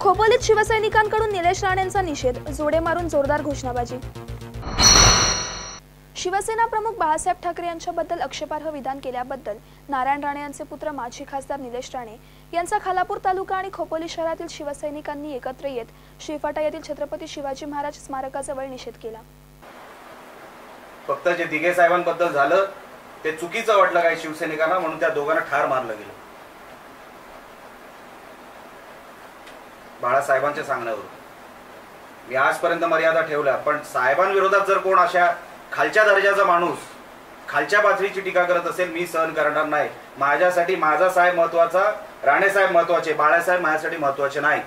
खोपोलीत शिवसैनिकांकडून निलेश राणेंचा निषेध जोडे मारून जोरदार घोषणाबाजी. शिवसेना प्रमुख बाळासाहेब ठाकरे यांच्याबद्दल आक्षेपार्ह विधान केल्याबद्दल नारायण राणे यांचे पुत्र माजी खासदार निलेश राणे यांचा खालापूर तालुका आणि खोपोली शहरातील शिवसैनिकांनी एकत्र येत श्रीफाटा येथील छत्रपती शिवाजी महाराज स्मारकाजवळ निषेध केला. फक्त जे दिघे साहेबांबद्दल झालं ते चुकीचं वाटलं काही शिवसैनिकांना म्हणून त्या दोघांना ठार मारलं गेलं. बाळासाहेबांच्या सांगण्यावर मी आजपर्यंत मर्यादा ठेवल्या पण साहेबांविरोधात जर कोण अशा खालच्या दर्जाचा माणूस खालच्या पातळीची टीका करत असेल मी सहन करणार नाही. माझ्यासाठी माझा साहेब महत्त्वाचा राणेसाहेब महत्त्वाचे बाळासाहेब माझ्यासाठी महत्त्वाचे नाही.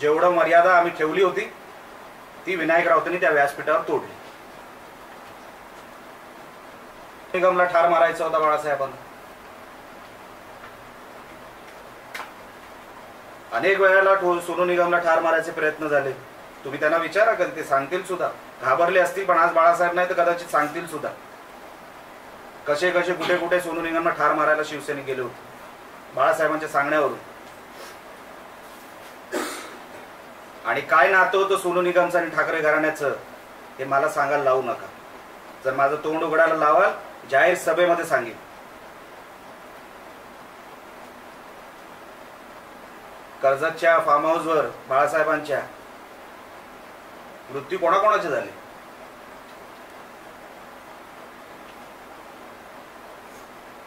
जेवढं मर्यादा आम्ही ठेवली होती ती विनायक राऊतांनी त्या व्यासपीठावर तोडली. निगमला ठार मारायचा होता बाळासाहेबांना. अनेक वेळेला ठो- सोनू निगमला ठार मारायचे प्रयत्न झाले. तुम्ही त्यांना विचारा कधी ते सांगतील सुद्धा. घाबरले असतील पण आज बाळासाहेब नाही तर कदाचित सांगतील सुद्धा. कसे कसे कुठे कुठे सोनू निगमला ठार मारायला शिवसेने गेले होते. बाळासाहेबांच्या सांगण्यावरून. आणि काय नातं होतं सोनू निगमचं आणि ठाकरे घराण्याचं हे मला सांगायला लावू नका. जर माझं तोंड उघडायला लावाल जाहीर सभेमध्ये सांगेल कर्जतच्या फार्म हाऊसवर बाळासाहेबांच्या मृत्यू कोणाकोणाचे झाले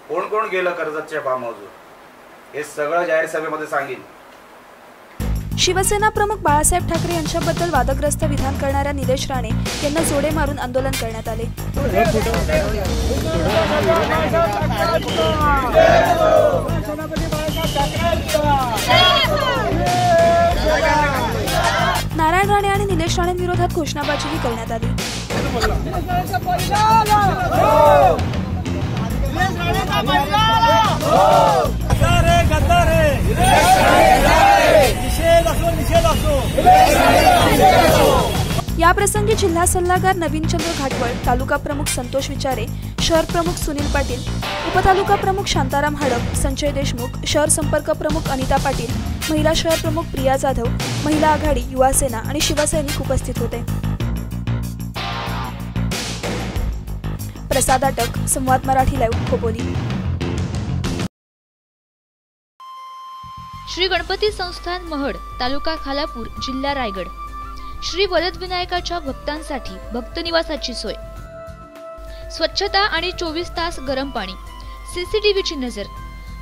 कोण कोण गेलं कर्जतच्या फार्म हाऊसवर हे सगळं जाहीर सभेमध्ये सांगेन शिवसेना प्रमुख बाळासाहेब ठाकरे यांच्याबद्दल वादग्रस्त विधान करणाऱ्या निलेश राणे यांना जोडे मारून आंदोलन करण्यात आले नारायण राणे आणि निलेश राणेंविरोधात घोषणाबाजीही करण्यात आली. याप्रसंगी जिल्हा सल्लागार नवीनचंद्र घाटवळ तालुका प्रमुख संतोष विचारे शहर प्रमुख सुनील पाटील उपतालुका प्रमुख शांताराम हडप संजय देशमुख शहर संपर्क प्रमुख अनिता पाटील महिला शहर प्रमुख प्रिया जाधव महिला आघाडी युवा सेना आणि शिवसैनिक उपस्थित होते. प्रसाद अटक संवाद मराठी लाईव्ह खोपोली. श्री गणपती संस्थान महड तालुका खालापूर जिल्हा रायगड. श्री वरदविनायकाच्या भक्तांसाठी भक्तनिवासाची सोय. स्वच्छता आणि चोवीस तास गरम पाणी. सीसीटीव्हीची नजर.